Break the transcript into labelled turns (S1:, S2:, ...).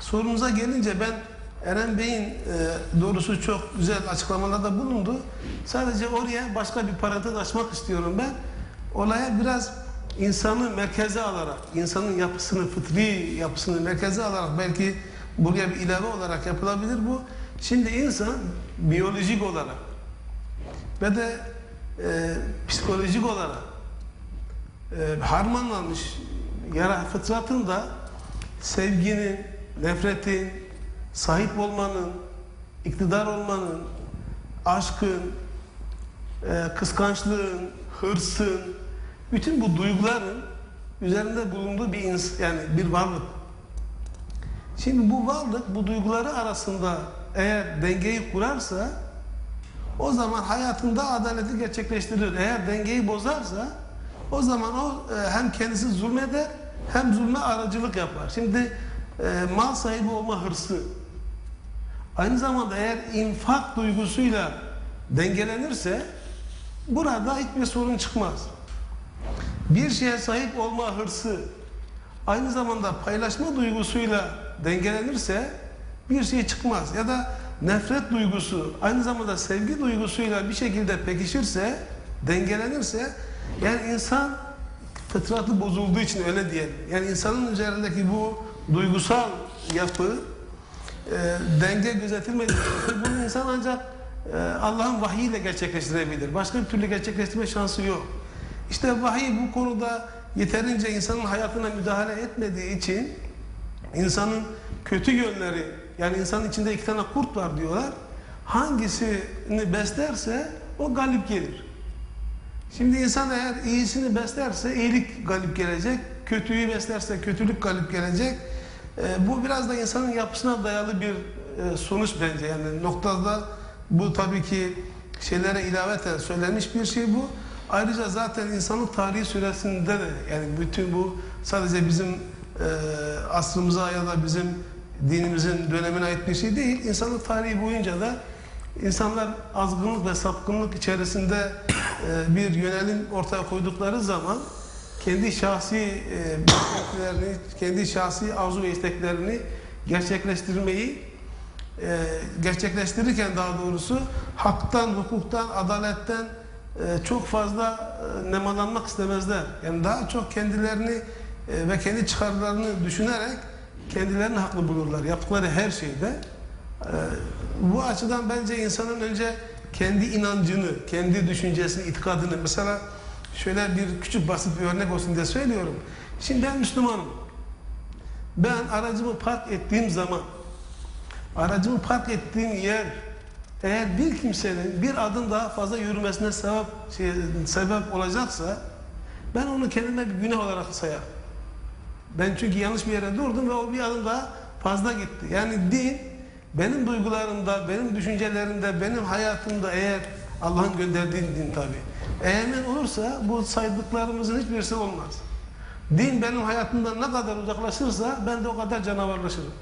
S1: Sorunuza gelince ben Eren Bey'in e, doğrusu çok güzel açıklamalarda bulundu. Sadece oraya başka bir parantez açmak istiyorum ben. Olaya biraz insanı merkeze alarak, insanın yapısını, fıtri yapısını merkeze alarak belki buraya bir ilave olarak yapılabilir bu. Şimdi insan biyolojik olarak ve de e, psikolojik olarak e, harmanlanmış yara fıtratında sevginin, nefretin, sahip olmanın, iktidar olmanın, aşkın, e, kıskançlığın, hırsın, bütün bu duyguların üzerinde bulunduğu bir ins yani bir varlık. Şimdi bu varlık bu duyguları arasında eğer dengeyi kurarsa o zaman hayatında adaleti gerçekleştirir. Eğer dengeyi bozarsa o zaman o e, hem kendisi zulmeder hem zulme aracılık yapar. Şimdi e, mal sahibi olma hırsı aynı zamanda eğer infak duygusuyla dengelenirse burada hiçbir sorun çıkmaz. Bir şeye sahip olma hırsı aynı zamanda paylaşma duygusuyla dengelenirse bir şey çıkmaz. Ya da nefret duygusu aynı zamanda sevgi duygusuyla bir şekilde pekişirse, dengelenirse yani insan fıtratı bozulduğu için öyle diyelim. Yani insanın üzerindeki bu duygusal yapı e, denge gözetilmediği bunu insan ancak e, Allah'ın vahiyiyle gerçekleştirebilir. Başka bir türlü gerçekleştirme şansı yok. İşte vahiy bu konuda yeterince insanın hayatına müdahale etmediği için insanın kötü yönleri yani insanın içinde iki tane kurt var diyorlar. Hangisini beslerse o galip gelir. Şimdi insan eğer iyisini beslerse iyilik galip gelecek, kötüyü beslerse kötülük galip gelecek. E, bu biraz da insanın yapısına dayalı bir e, sonuç bence. Yani noktada bu tabii ki şeylere ilaveten söylenmiş bir şey bu. Ayrıca zaten insanlık tarihi süresinde de yani bütün bu sadece bizim e, asrımıza ya da bizim dinimizin dönemine ait bir şey değil. İnsanlık tarihi boyunca da insanlar azgınlık ve sapkınlık içerisinde e, bir yönelim ortaya koydukları zaman kendi şahsi e, kendi şahsi arzu ve isteklerini gerçekleştirmeyi e, gerçekleştirirken daha doğrusu haktan, hukuktan, adaletten e, çok fazla e, nemalanmak istemezler. Yani daha çok kendilerini e, ve kendi çıkarlarını düşünerek kendilerini haklı bulurlar. Yaptıkları her şeyde. E, bu açıdan bence insanın önce kendi inancını, kendi düşüncesini, itikadını mesela şöyle bir küçük basit bir örnek olsun diye söylüyorum. Şimdi ben Müslümanım. Ben aracımı park ettiğim zaman aracımı park ettiğim yer eğer bir kimsenin bir adım daha fazla yürümesine sebep, şey, sebep olacaksa ben onu kendime bir günah olarak sayarım. Ben çünkü yanlış bir yere durdum ve o bir adım daha fazla gitti. Yani din benim duygularımda, benim düşüncelerimde, benim hayatımda eğer Allah'ın gönderdiği din tabi. Eğer olursa bu saydıklarımızın hiçbirisi olmaz. Din benim hayatımdan ne kadar uzaklaşırsa ben de o kadar canavarlaşırım.